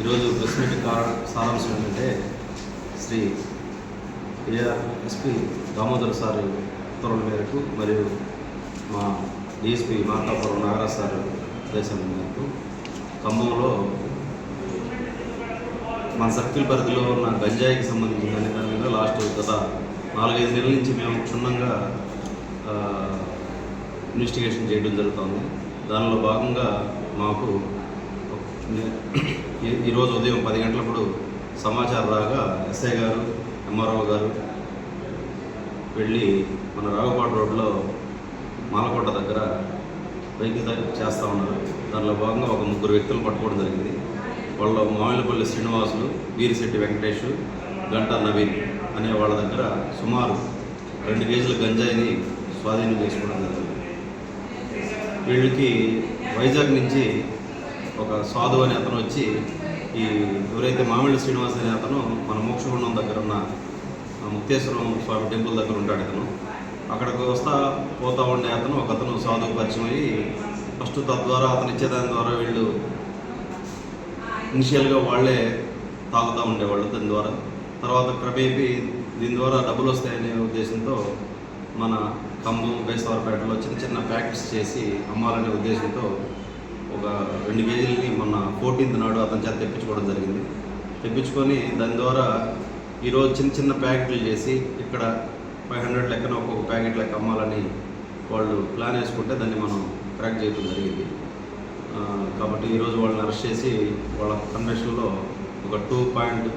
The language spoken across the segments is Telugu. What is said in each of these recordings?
ఈరోజు ప్రెస్ కారణం సారాంశం ఏంటంటే Shri AR SP Damodar sir ఉత్తర్వుల మేరకు మరియు మా డిఎస్పి మార్కాపురం నాగరాజ్ సార్ ఉద్దేశం మేరకు ఖమ్మంలో మన సర్కిల్ పరిధిలో ఉన్న గంజాయికి సంబంధించిన దాని దాని మీద లాస్ట్ గత నాలుగైదు నెలల నుంచి మేము క్షుణ్ణంగా ఇన్వెస్టిగేషన్ చేయడం జరుగుతుంది. దానిలో భాగంగా మాకు ఈరోజు ఉదయం పది గంటలప్పుడు సమాచారం రాగా ఎస్ఐ గారు ఎంఆర్ఓ గారు వెళ్ళి మన రావుపాడు రోడ్లో మాలకోట దగ్గర వెహికల్ చేస్తూ ఉన్నారు. దానిలో భాగంగా ఒక ముగ్గురు వ్యక్తులు పట్టుకోవడం జరిగింది. వాళ్ళు మామిలపల్లి శ్రీనివాసులు వీరిశెట్టి వెంకటేష్ గంట నవీన్ అనే వాళ్ళ దగ్గర సుమారు రెండు కేజీల గంజాయిని స్వాధీనం చేసుకోవడం జరిగింది. వీళ్ళకి వైజాగ్ నుంచి ఒక సాధు అనే అతను వచ్చి ఈ ఎవరైతే మామిళ్ళ శ్రీనివాస్ అనే అతను మన మోక్షగుండం దగ్గర ఉన్న ముక్తేశ్వరం స్వామి టెంపుల్ దగ్గర ఉంటాడు అతను. అక్కడికి వస్తా పోతా ఉండే అతను ఒక అతను సాధువు పరిచయం అయ్యి ఫస్ట్ తద్వారా అతను ఇచ్చేదాని ద్వారా వీళ్ళు ఇనిషియల్గా వాళ్ళే తాగుతూ ఉండేవాళ్ళు దాని ద్వారా. తర్వాత క్రమేపీ దీని ద్వారా డబ్బులు వస్తాయనే ఉద్దేశంతో మన ఖమ్మం బేస్తవారపేటలో చిన్న చిన్న ప్యాకెట్స్ చేసి అమ్మాలనే ఉద్దేశంతో ఒక రెండు కేజీలని మొన్న ఫోర్టీన్త్ నాడు అతని చేత తెప్పించుకోవడం జరిగింది. తెప్పించుకొని దాని ద్వారా ఈరోజు చిన్న చిన్న ప్యాకెట్లు చేసి ఇక్కడ ఫైవ్ హండ్రెడ్ లెక్కన ఒక్కొక్క ప్యాకెట్ లెక్క అమ్మాలని వాళ్ళు ప్లాన్ వేసుకుంటే దాన్ని మనం క్రాక్ చేయడం జరిగింది. కాబట్టి ఈరోజు వాళ్ళని అరెస్ట్ చేసి వాళ్ళ కన్వెన్షన్లో ఒక టూ పాయింట్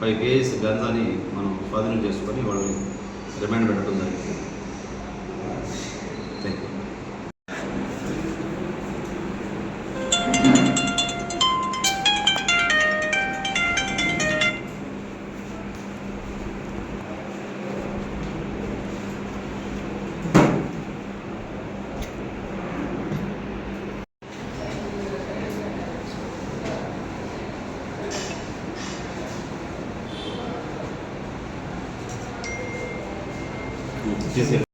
ఫైవ్ కేజీస్ గంజాని మనం స్వాధీనం చేసుకొని వాళ్ళని రిమాండ్ పెట్టడం జరిగింది. చేసే